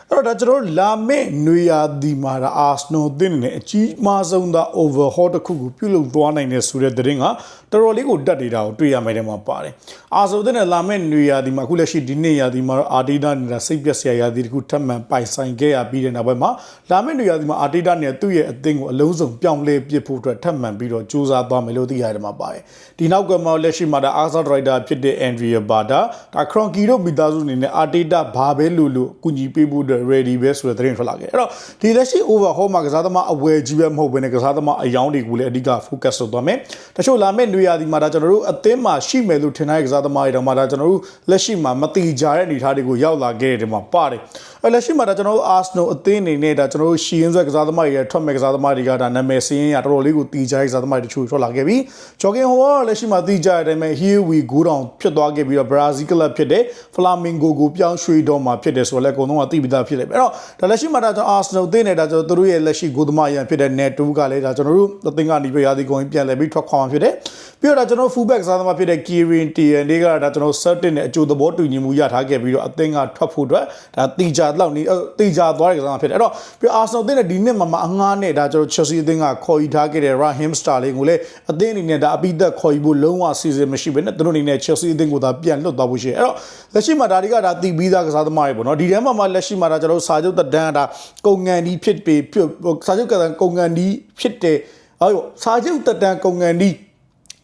ဲ့ တော့ဒါကျွန်တော်တို့လာမယ့်နွေရာသီမှာဒါ Arsenal တင်းနေတဲ့အကြီးမားဆုံးသာ overhaul တစ်ခုကိုပြုလုပ်သွားနိုင်တဲ့ဆိုတဲ့သတင်းကတော်တော်လေးကိုတက်နေတာကိုတွေ့ရမယ်တဲ့မှာပါတယ်။ Arsenal တင်းနဲ့လာမယ့်နွေရာသီမှာအခုလက်ရှိဒီနေ့ရာသီမှာတော့ Arteta နေတာစိတ်ပျက်စရာရာသီတစ်ခုထပ်မံပိုင်ဆိုင်ခဲ့ရပြီးတဲ့နောက်ပိုင်းမှာလာမယ့်နွေရာသီမှာ Arteta နဲ့သူ့ရဲ့အသင်းကိုအလုံးစုံပြောင်းလဲပစ်ဖို့အတွက်ထပ်မံပြီးတော့စူးစမ်းသွားမယ်လို့သိရတယ်မှာပါတယ်။ဒီနောက်ကမှလက်ရှိမှာဒါ Arsenal Rider ဖြစ်တဲ့ Andrea Bada ဒါ Cronky တို့မိသားစုအနေနဲ့ Arteta ဘာပဲလို့လို့ကူညီပေးဖို့အတွက် ready ပဲဆိုတဲ့သတင်းထွက်လာခဲ့။အဲ့တော့ဒီလက်ရှိ overhaul မှာကစားသမားအဝယ်ကြီးပဲမဟုတ်ဘဲနဲ့ကစားသမားအယောင်းတွေကိုလည်းအဓိက focus လုပ်သွားမယ်။တချို့လာမယ့်နွေရာသီမှာဒါကျွန်တော်တို့အသင်းမှာရှိမယ်လို့ထင်တဲ့ကစားသမားတွေတော့မှဒါကျွန်တော်တို့လက်ရှိမှာမတိကြတဲ့အနေအထားတွေကိုရောက်လာခဲ့တဲ့မှာပါတယ်။အဲ့လက်ရှိမှာဒါကျွန်တော်တို့ Arsenal အသင်းအနေနဲ့ဒါကျွန်တော်တို့ရှီရင်ဆွဲကစားသမားတွေရဲ့ထွက်မဲ့ကစားသမားတွေကဒါနာမည်စင်းရတော်တော်လေးကိုတီကြတဲ့ကစားသမားတွေတချို့ထွက်လာခဲ့ပြီ။ Joaquin Ho ကလက်ရှိမှာတီကြတဲ့အတိုင်းပဲ Here we go down ဖြစ်သွားခဲ့ပြီးတော့ Brazil club ဖြစ်တဲ့ Flamengo ကိုပြောင်းရွှေ့တော့မှာဖြစ်တယ်ဆိုတော့လည်းအကုန်လုံးကသိပြီးသားဖြစ်လိမ့်မယ်။အဲ့တော့ဒါလက်ရှိမှာဒါကျွန်တော် Arsenal အသင်းနဲ့ဒါကျွန်တော်တို့ရဲ့လက်ရှိဂိုးသမားရန်ဖြစ်တဲ့ Neto ကလည်းဒါကျွန်တော်တို့အသင်းကနေပြရာသီကုန်ပြန်လည်ပြီးထွက်ခွာမှာဖြစ်တယ်။ပြီးတော့ဒါကျွန်တော် fullback ကစားသမားဖြစ်တဲ့ Kieran Tierney ကဒါကျွန်တော် certain နဲ့အကျိုးသဘောတူညီမှုရထားခဲ့ပြီးတော့အသင်းကထွက်ဖို့အတွက်ဒါတီကြလောက်နေတီကြသွားတဲ့ကစားသမားဖြစ်တယ်။အဲ့တော့ပြီး Arsenal အသင်းနဲ့ဒီနှစ်မှာမှအငှားနဲ့ဒါကျွန်တော် Chelsea အသင်းကခေါ်ယူထားခဲ့တဲ့ Raheem Sterling ကိုလည်းအသင်းအနေနဲ့ဒါအပိသက်ခေါ်ယူဖို့လုံးဝစီစဉ်မရှိဘဲနဲ့သူတို့အနေနဲ့ Chelsea အသင်းကိုသာပြန်လွတ်သွားဖို့ရှိတယ်။အဲ့တော့လက်ရှိမှာဒါတွေကဒါတီပြီးသားကစားသမားတွေပေါ့နော်။ဒီထဲမှာမှလက်ရှိမှာဒါကျွန်တော်စာချုပ်တက်တန်းဒါကုန်ငန်ဒီဖြစ်ပြီးစာချုပ်ကကုန်ငန်ဒီဖြစ်တဲ့အဲ့စာချုပ်တက်တန်းကုန်ငန်ဒီ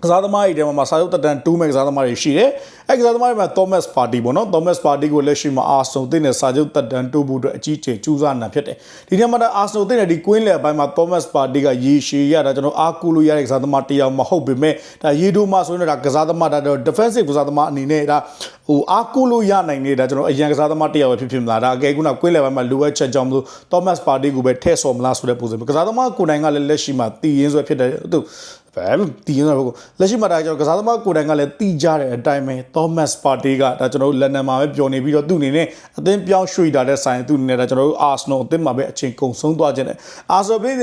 ကစားသမားတွေထဲမှာစာရုပ်တက်တန်2မဲ့ကစားသမားတွေရှိတယ်။အဲကစားသမားတွေမှာ Thomas Partey ပေါ့နော် Thomas Partey ကိုလက်ရှိမှာ Arsenal တင်းနဲ့စာချုပ်တက်တန်2ဖို့အတွက်အကြီးကျယ်ကြိုးစားနေတာဖြစ်တယ်။ဒီထဲမှာ Arsenal တင်းနဲ့ဒီ Queen လေအပိုင်းမှာ Thomas Partey ကရေရှည်ရတာကျွန်တော်အားကိုးလို့ရတဲ့ကစားသမားတစ်ယောက်မဟုတ်ပေမဲ့ဒါရေဒိုမှာဆိုရင်ဒါကစားသမားဒါတော့ defensive ကစားသမားအနေနဲ့ဒါဟိုအားကိုးလို့ရနိုင်နေတာကျွန်တော်အရန်ကစားသမားတစ်ယောက်ပဲဖြစ်ဖြစ်မလားဒါအကယ်ခုန Queen လေပိုင်းမှာလိုအပ်ချက်ကြောင့်မလို့ Thomas Partey ကိုပဲထည့်ဆော်မလားဆိုတဲ့ပုံစံကစားသမားကိုယ်တိုင်ကလည်းလက်ရှိမှာတည်ရင်းဆွဲဖြစ်တဲ့သူ ဘယ်တည်ရင်းတော့လက်ရှိမှာဒါကျွန်တော်ကစားသမားကိုယ်တိုင်ကလည်းတီးကြတဲ့အတိုင်းပဲ Thomas Partey ကဒါကျွန်တော်တို့လက်နံမှာပဲပျော်နေပြီးတော့သူ့အနေနဲ့အသင်းပြောင်းရွှေ့တာတဲ့ဆိုင်သူ့အနေနဲ့ဒါကျွန်တော်တို့ Arsenal အသင်းမှာပဲအချိန်ကုန်ဆုံးသွားခြင်းတယ် Arsenal ပြည်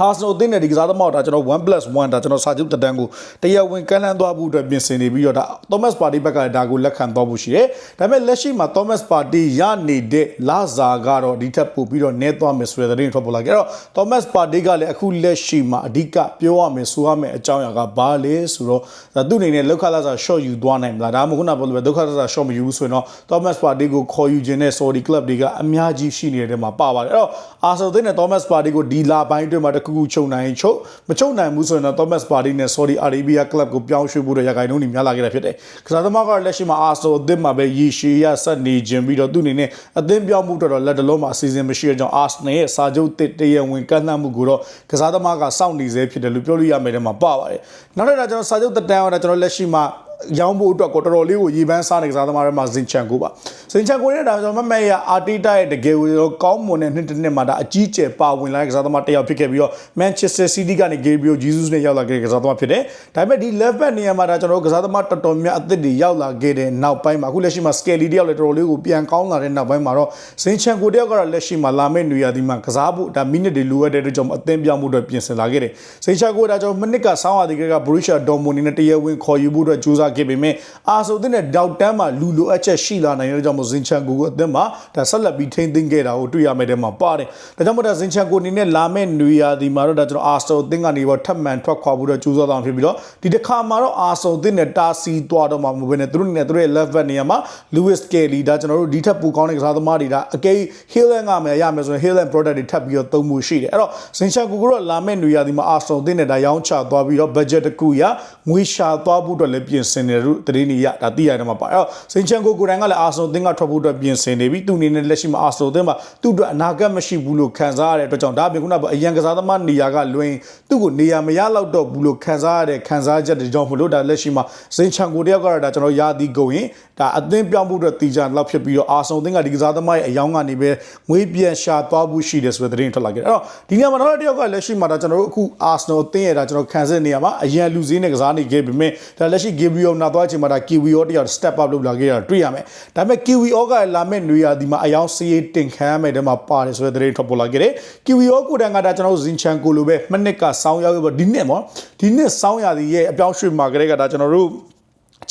Arsenal အသင်းနဲ့ဒီကစားသမားတို့ဒါကျွန်တော် 1+1 ဒါကျွန်တော်စာချုပ်တက်တန်းကိုတရားဝင်ကမ်းလှမ်းသွားဖို့အတွက်ပြင်ဆင်နေပြီးတော့ဒါ Thomas Partey ဘက်ကလည်းဒါကိုလက်ခံသွားဖို့ရှိတယ်။ဒါပေမဲ့လက်ရှိမှာ Thomas Partey ရနေတဲ့လာဇာကတော့ဒီထက်ပိုပြီးတော့နည်းသွားမယ်ဆိုတဲ့သတင်းထွက်ပေါ်လာခဲ့တော့ Thomas Partey ကလည်းအခုလက်ရှိမှာအဓိကပြောရမယ်ဆိုရမယ်အကြောင်းအရာကဘာလဲဆိုတော့ဒါသူ့အနေနဲ့လောက်ခလာစာ short ယူသွားနိုင်မလားဒါမှမဟုတ်ခုနကပြောလို့ပဲဒုက္ခလာစာ short မယူဘူးဆိုရင်တော့ Thomas Partey ကိုခေါ်ယူခြင်းနဲ့ Saudi club တွေကအများကြီးရှိနေတဲ့မှာပါပါတယ်အဲ့တော့ Arsenal အသင်းနဲ့ Thomas Partey ကိုဒီလာပိုင်းအတွင်းမှာတခုခုချုပ်နိုင်ချုပ်မချုပ်နိုင်ဘူးဆိုရင်တော့ Thomas Partey နဲ့ Saudi Arabia club ကိုပြောင်းရွှေ့ဖို့ရခိုင်နှုန်းတွေများလာခဲ့တာဖြစ်တယ်။ကစားသမားကလက်ရှိမှာ Arsenal အသင်းမှာပဲရေရှည်ရဆက်နေခြင်းပြီးတော့သူ့အနေနဲ့အသင်းပြောင်းမှုတော့လက်တလုံးမှာအစီအစဉ်မရှိတဲ့ကြောင့် Arsenal ရဲ့စာချုပ်တစ်တရဝင်ကန့်လန့်မှုကိုတော့ကစားသမားကစောင့်နေစေဖြစ်တယ်လို့ပြောလို့ရမယ်တဲ့မှာပါပါတယ်။နောက်ထပ်ကကျွန်တော်စာချုပ်တက်တန်းအောင်ကျွန်တော်လက်ရှိမှာ ရောင်းဖို့အတွက်ကိုတော်တော်လေးကိုရေပန်းစားနေကစားသမားတွေမှာဇင်ချန်ကိုပါဇင်ချန်ကိုနဲ့ဒါကျွန်တော်မမက်ရအာတီတာရဲ့တကယ်ကိုကောင်းမွန်တဲ့နှစ်တစ်နှစ်မှာဒါအကြီးကျယ်ပါဝင်လာတဲ့ကစားသမားတစ်ယောက်ဖြစ်ခဲ့ပြီးတော့ Manchester City ကနေ Gabriel Jesus နဲ့ရောက်လာခဲ့တဲ့ကစားသမားဖြစ်တယ်ဒါပေမဲ့ဒီ left back နေရာမှာဒါကျွန်တော်ကစားသမားတော်တော်များအသစ်တွေရောက်လာခဲ့တဲ့နောက်ပိုင်းမှာအခုလက်ရှိမှာ Skelly တယောက်လည်းတော်တော်လေးကိုပြန်ကောင်းလာတဲ့နောက်ပိုင်းမှာတော့ဇင်ချန်ကိုတယောက်ကတော့လက်ရှိမှာလာမယ့်နေရာဒီမှာကစားဖို့ဒါမိနစ်တွေလိုအပ်တဲ့အတွက်ကြောင့်အသင်းပြောင်းမှုအတွက်ပြင်ဆင်လာခဲ့တယ်ဇင်ချန်ကိုဒါကျွန်တော်မိနစ်ကဆောင်းရတဲ့က Borussia Dortmund နဲ့တရားဝင်ခေါ်ယူဖို့အတွက်ကြိုးစားခဲ့ပေမဲ့အာဆိုတဲ့နဲ့ဒေါက်တန်းမှာလူလိုအပ်ချက်ရှိလာနိုင်တဲ့ကြောင့်မို့ဇင်ချန်ကိုကိုအသင်းမှာဒါဆက်လက်ပြီးထိန်းသိမ်းခဲ့တာကိုတွေ့ရမယ်တဲ့မှာပါတယ်။ဒါကြောင့်မို့ဒါဇင်ချန်ကိုအနေနဲ့လာမယ့်နွေရာသီမှာတော့ဒါကျွန်တော်အာဆိုအသင်းကနေပေါ်ထပ်မံထွက်ခွာဖို့တော့ကြိုးစားသွားဖြစ်ပြီးတော့ဒီတစ်ခါမှာတော့အာဆိုအသင်းနဲ့တာစီသွားတော့မှာမဟုတ်ဘဲနဲ့သူတို့အနေနဲ့သူတို့ရဲ့ left back နေရာမှာ Lewis Kelly ဒါကျွန်တော်တို့ဒီထက်ပိုကောင်းတဲ့ကစားသမားတွေဒါအကယ် Haaland ကမယ်ရမယ်ဆိုရင် Haaland product တွေထပ်ပြီးတော့သုံးမှုရှိတယ်။အဲ့တော့ဇင်ချန်ကိုကတော့လာမယ့်နွေရာသီမှာအာဆိုအသင်းနဲ့ဒါရောင်းချသွားပြီးတော့ budget တစ်ခုရငွေရှာသွားဖို့အတွက်လည်းပြင်ဆင်နေတယ်လို့သတင်းတွေရဒါသိရတယ်မှာပါအဲ့တော့စင်ချန်ကိုကိုတိုင်ကလည်းအာဆနိုတင်းကထွက်ဖို့အတွက်ပြင်ဆင်နေပြီသူအနေနဲ့လက်ရှိမှာအာဆနိုတင်းမှာသူ့အတွက်အနာဂတ်မရှိဘူးလို့ခံစားရတဲ့အတွက်ကြောင့်ဒါပြင်ခုနကအရန်ကစားသမားနေရာကလွင်သူ့ကိုနေရာမရတော့တော့ဘူးလို့ခံစားရတဲ့ခံစားချက်တွေကြောင့်မလို့ဒါလက်ရှိမှာစင်ချန်ကိုတယောက်ကတော့ဒါကျွန်တော်ယာတီကုန်ရင်ဒါအသင်းပြောင်းဖို့အတွက်တီချန်လောက်ဖြစ်ပြီးတော့အာဆနိုတင်းကဒီကစားသမားရဲ့အယောင်းကနေပဲငွေပြန်ရှာသွားဖို့ရှိတယ်ဆိုတဲ့သတင်းထွက်လာခဲ့တယ်အဲ့တော့ဒီနေရာမှာတော့တယောက်ကလက်ရှိမှာဒါကျွန်တော်တို့အခုအာဆနိုအသင်းရဲ့ဒါကျွန်တော်ခံစစ်နေရာမှာအရန်လူစည်းနဲ့ကစားနေခဲ့ပေမဲ့ဒါလက်ရှိ Gabriel ရောနာသွားချိန်မှာဒါ Kiwi ရောတယောက် step up လုပ်လာခဲ့တာတွေ့ရမယ်ဒါပေမဲ့ Kiwi ရောကလာမဲ့နေရာဒီမှာအယောင်စီးတင်ခံရမယ်တဲ့မှာပါတယ်ဆိုတဲ့သတင်းထွက်ပေါ်လာခဲ့တယ် Kiwi ရောကိုတန်ကဒါကျွန်တော်တို့ဇင်ချန်ကိုလိုပဲမနစ်ကစောင်းရောက်ပြီးဒီနှစ်ပေါ့ဒီနှစ်စောင်းရသည်ရဲ့အပြောင်းရွှေ့မှာကလေးကဒါကျွန်တော်တို့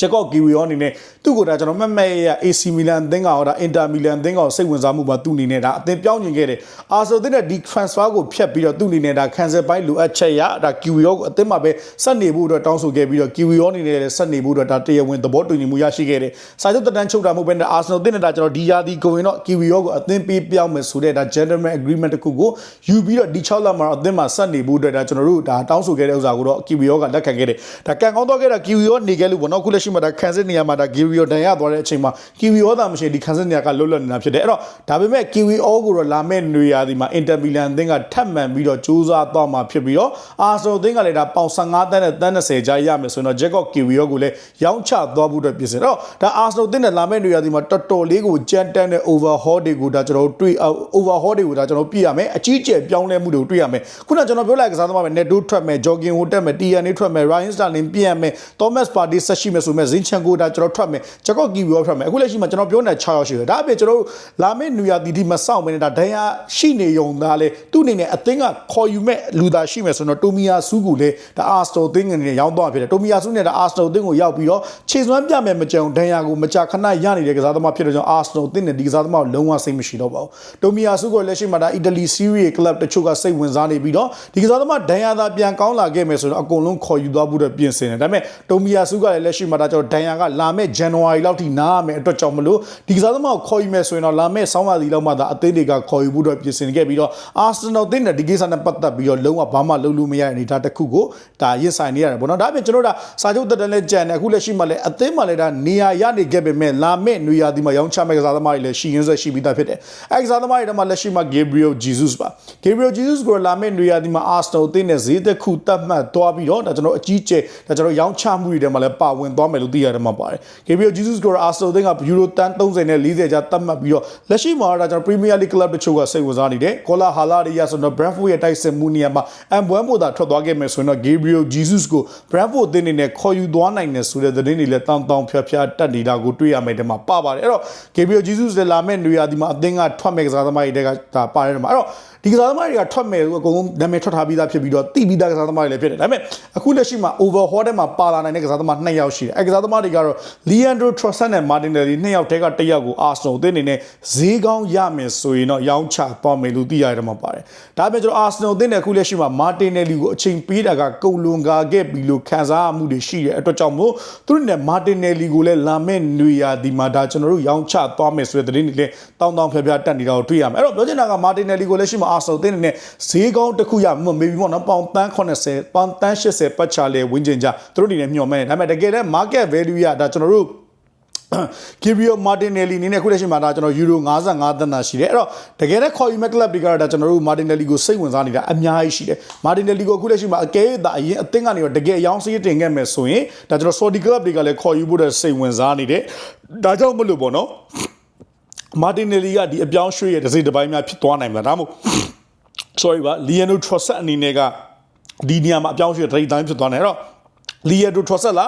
ချက်ကော့ကီဝီရောအနေနဲ့သူ့ကိုဒါကျွန်တော်မှတ်မှတ်ရ AC Milan အသင်းကရောဒါ Inter Milan အသင်းကရောစိတ်ဝင်စားမှုမှာသူ့အနေနဲ့ဒါအသင်းပြောင်းကျင်ခဲ့တယ်အာဆိုတဲ့ဒီ transfer ကိုဖျက်ပြီးတော့သူ့အနေနဲ့ဒါ cancel ပိုင်းလိုအပ်ချက်ရဒါ Kiwi ရောကိုအသင်းမှာပဲဆက်နေဖို့အတွက်တောင်းဆိုခဲ့ပြီးတော့ Kiwi ရောအနေနဲ့လည်းဆက်နေဖို့အတွက်ဒါတရားဝင်သဘောတူညီမှုရရှိခဲ့တယ်စာချုပ်တက်တန်းချုပ်တာမဟုတ်ဘဲနဲ့ Arsenal အသင်းနဲ့ဒါကျွန်တော်ဒီယာဒီကိုဝင်တော့ Kiwi ရောကိုအသင်းပေးပြောင်းမယ်ဆိုတဲ့ဒါ gentleman agreement တစ်ခုကိုယူပြီးတော့ဒီ6လမှာတော့အသင်းမှာဆက်နေဖို့အတွက်ဒါကျွန်တော်တို့ဒါတောင်းဆိုခဲ့တဲ့ဥစ္စာကိုတော့ Kiwi ရောကလက်ခံခဲ့တယ်ဒါကန်ကောင်းတော့ခဲ့တာ Kiwi ရောနေခဲ့လို့ပေါ့နော်ခုလက်ရှိမှာဒါခံစစ်နေရာမှာဒါ Kiwi ရောဒဏ်ရသွားတဲ့အချိန်မှာ Kiwi ရောသာမရှိဒီခံစစ်နေရာကလွတ်လပ်နေတာဖြစ်တယ်အဲ့တော့ဒါပေမဲ့ Kiwi ရောကိုတော့လာမဲ့နေရာဒီမှာ Inter Milan အသင်းကထပ်မံပြီးတော့စူးစမ်းသွားမှာဖြစ်ပြီးတော့ Arsenal အသင်းကလည်းဒါပေါင်15တန်းနဲ့တန်း20ကြားရမယ်ဆိုတော့ Jacob Kiwi ရောကိုလည်းရောင်းချသွားဖို့အတွက်ပြင်ဆင်တော့ဒါ Arsenal အသင်းနဲ့လာမဲ့နေရာဒီမှာတော်တော်လေးကိုကြမ်းတမ်းတဲ့ overhaul တွေကိုဒါကျွန်တော်တို့တွေ့ overhaul တွေကိုဒါကျွန်တော်ပြရမယ်အကြီးကျယ်ပြောင်းလဲမှုတွေကိုတွေ့ရမယ်ခုနကကျွန်တော်ပြောလိုက်ကစားသမားပဲ Neto ထွက်မယ် Jogging ဟိုတက်မယ် TNA ထွက်မယ် Ryan Sterling ပြန်မယ် Thomas Partey ဆက်ရှိမယ်ဆိုမဲ့ Zinchenko ဒါကျွန်တော်ထွက်မယ် Jacob Kiwi ရောထွက်မယ်အခုလက်ရှိမှာကျွန်တော်ပြောနေ6ယောက်ရှိတယ်ဒါအပြင်ကျွန်တော်တို့လာမဲ့နေရာဒီဒီမစောင့်မနေတာဒဏ်ရာရှိနေုံသားလေသူ့အနေနဲ့အသင်းကခေါ်ယူမဲ့လူသားရှိမယ်ဆိုတော့တိုမီယာဆူးကိုလေဒါ Arsenal အသင်းအနေနဲ့ရောင်းသွားဖြစ်တယ်တိုမီယာဆူးနဲ့ဒါ Arsenal အသင်းကိုရောက်ပြီးတော့ခြေစွမ်းပြမယ်မကြုံဒဏ်ရာကိုမကြာခဏရနေတဲ့ကစားသမားဖြစ်တဲ့ကြောင့် Arsenal အသင်းနဲ့ဒီကစားသမားကိုလုံးဝစိတ်မရှိတော့ပါဘူးတိုမီယာဆူးကိုလက်ရှိမှာဒါ Italy Serie A club တချို့ကစိတ်ဝင်စားနေပြီးတော့ဒီကစားသမားဒဏ်ရာသာပြန်ကောင်းလာခဲ့မယ်ဆိုတော့အကုန်လုံးခေါ်ယူသွားဖို့အတွက်ပြင်ဆင်တယ်ဒါပေမဲ့တိုမီယာဆူးကလည်းလက်ရှိမှာဒါကျွန်တော်ဒဏ်ရာကလာမဲ့ January လောက်ထိနားရမယ်အတွက်ကြောင့်မလို့ဒီကစားသမားကိုခေါ်ယူမယ်ဆိုရင်တော့လာမဲ့ဆောင်းပါးစီလောက်မှသာအသင်းတွေကခေါ်ယူဖို့အတွက်ပြင်ဆင်ခဲ့ပြီးတော့ Arsenal အသင်းနဲ့ဒီကိစ္စနဲ့ပတ်သက်ပြီးတော့လုံးဝဘာမှလုပ်လို့မရတဲ့အနေအထားတစ်ခုကိုဒါရင်ဆိုင်နေရတယ်ပေါ့နော်ဒါအပြင်ကျွန်တော်တို့ဒါစာချုပ်တက်တန်းနဲ့ကြံတယ်အခုလက်ရှိမှလည်းအသင်းမှလည်းဒါနေရာရနေခဲ့ပေမဲ့လာမဲ့နေရာဒီမှာရောင်းချမဲ့ကစားသမားတွေလည်းရှိရင်းဆက်ရှိပြီးသားဖြစ်တယ်အဲကစားသမားတွေတော့မှလက်ရှိမှ Gabriel Jesus ပါ Gabriel Jesus ကိုလာမဲ့နေရာဒီမှာ Arsenal အသင်းနဲ့ဈေးသက်ခုတက်မှတ်သွားပြီးတော့ဒါကျွန်တော်အကြီးကျယ်ဒါကျွန်တော်ရောင်းချမှုတွေထဲမှာလည်းပါဝင်သွားမယ်လို့သိရတယ်မှာပါတယ် Gabriel Jesus ကို Arsenal အသင်းကယူရိုတန်30နဲ့40ကျာတက်မှတ်ပြီးတော့လက်ရှိမှာတော့ဒါကျွန်တော် Premier League club တချို့ကစိတ်ဝင်စားနေတယ်ကောလာဟာလာရီယာဆိုတော့ Brentford ရဲ့တိုက်စစ်မှုနေရာမှာအမ်ဘွမ်မို့သာထွက်သွားခဲ့မယ်ဆိုရင်တော့ Gabriel Jesus ကို Brentford အသင်းအနေနဲ့ခေါ်ယူသွားနိုင်တယ်ဆိုတဲ့သတင်းတွေလည်းတောင်းတောင်းဖျားဖျားတက်နေတာကိုတွေ့ရမယ်ဒီမှာပါပါတယ်အဲ့တော့ Gabriel Jesus လည်းလာမဲ့နေရာဒီမှာအသင်းကထွက်မဲ့ကစားသမားတွေကဒါပါတယ်ဒီမှာအဲ့တော့ ဒီကစားသမားတွေကထွက်မဲ့အကုန်လုံးနာမည်ထွက်ထားပြီးသားဖြစ်ပြီးတော့တိပြီးသားကစားသမားတွေလည်းဖြစ်တယ်ဒါပေမဲ့အခုလက်ရှိမှာ overhaul ထဲမှာပါလာနိုင်တဲ့ကစားသမား2ယောက်ရှိတယ်အဲကစားသမားတွေကတော့ Leandro Trossard နဲ့ Martinelli 2ယောက်တည်းက1ယောက်ကို Arsenal အသင်းအနေနဲ့ဈေးကောင်းရမယ်ဆိုရင်တော့ရောင်းချသွားမယ်လို့သိရတယ်မှာပါတယ်ဒါပေမဲ့ကျွန်တော် Arsenal အသင်းနဲ့အခုလက်ရှိမှာ Martinelli ကိုအချိန်ပေးတာကကုန်လွန်ကာခဲ့ပြီလို့ခံစားမှုတွေရှိတဲ့အတွက်ကြောင့်မို့သူတို့နဲ့ Martinelli ကိုလည်းလာမဲ့နေရာဒီမှာဒါကျွန်တော်တို့ရောင်းချသွားမယ်ဆိုတဲ့သတင်းတွေလည်းတောင်းတောင်းဖျားဖျားတက်နေတာကိုတွေ့ရမယ်အဲ့တော့ပြောချင်တာက Martinelli ကိုလက်ရှိမှာ Arsenal အသင်းအနေနဲ့ဈေးကောင်းတစ်ခုရမှာ maybe ပေါ့နော်ပေါင်တန်း80ပေါင်တန်း80ပတ်ချလဲဝင်းကျင်ကြသူတို့အနေနဲ့မျှော်မှန်းတယ်ဒါပေမဲ့တကယ်တမ်း market value ရဒါကျွန်တော်တို့ Gabriel Martinelli အနေနဲ့ခုလက်ရှိမှာဒါကျွန်တော်ယူရို55သန်းသာရှိတယ်အဲ့တော့တကယ်တော့ခေါ်ယူမဲ့ club တွေကတော့ဒါကျွန်တော်တို့ Martinelli ကိုစိတ်ဝင်စားနေတာအများကြီးရှိတယ် Martinelli ကိုခုလက်ရှိမှာအကဲဒါအရင်အသင်းကနေတော့တကယ်အယောင်းစည်းတင်ခဲ့မယ်ဆိုရင်ဒါကျွန်တော် Saudi club တွေကလည်းခေါ်ယူဖို့တဲ့စိတ်ဝင်စားနေတယ်ဒါကြောင့်မလို့ပေါ့နော် Martinelli ကဒီအပြောင်းရွှေ့ရဲ့တစ်စိတ်တစ်ပိုင်းများဖြစ်သွားနိုင်မှာဒါမှမဟုတ် sorry ပါ Leandro Trossard အနေနဲ့ကဒီနေရာမှာအပြောင်းရွှေ့တစ်တိုင်းဖြစ်သွားတယ်အဲ့တော့လီယဒိုထရဆက်လာ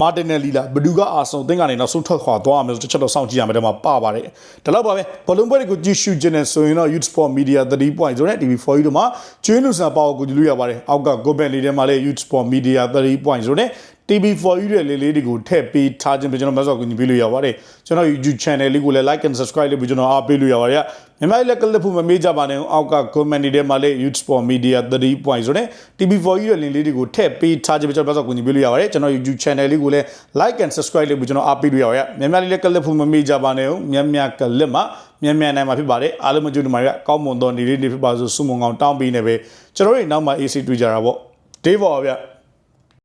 မာတင်နယ်လီလာဘဒူကအာဆုံတင်ကနေနောက်ဆုံးထွက်ခွာသွားမယ်ဆိုတစ်ချက်တော့စောင့်ကြည့်ရမယ်တဲ့မှာပါပါတယ်ဒါတော့ပါပဲဘလုံးပွဲတွေကိုကြည့်ရှုခြင်းနဲ့ဆိုရင်တော့ Youth Sport Media 3.0နဲ့ TV4 တို့မှာကျွေးလူစံပါကိုကြည့်လို့ရပါတယ်အောက်က Go Bank လေးထဲမှာလည်း Youth Sport Media 3.0နဲ့ TV4 ရဲ့လေးလေးတွေကိုထည့်ပေးထားခြင်းပဲကျွန်တော်မဆော့ကူညီပေးလို့ရပါတယ်ကျွန်တော် YouTube channel လေးကိုလည်း like and subscribe လုပ်ပြီးကျွန်တော်အားပေးလို့ရပါတယ်မြန်မာလက်ကလစ်ဖို့မမေ့ကြပါနဲ့အောက်က comment တွေထဲမှာလည်း Youth Sport Media 3.0နဲ့ TV4 ရဲ့ link လေးတွေကိုထည့်ပေးထားခြင်းပဲကျွန်တော်မဆော့ကူညီပေးလို့ရပါတယ်ကျွန်တော် YouTube channel လေးကိုလည်း like and subscribe လုပ်ပြီးကျွန်တော်အားပေးလို့ရပါတယ်မြန်မာလက်ကလစ်ဖို့မမေ့ကြပါနဲ့မြန်မြန်ကလစ်မှာမြန်မြန်နိုင်မှာဖြစ်ပါတယ်အားလုံးမကြိုးတမာရကောင်းမွန်သောနေ့လေးတွေဖြစ်ပါစို့ဆုမွန်ကောင်းတောင်းပေးနေပဲကျွန်တော်တို့နောက်မှာ AC တွေ့ကြတာပေါ့ဒေးဘော်ဗျ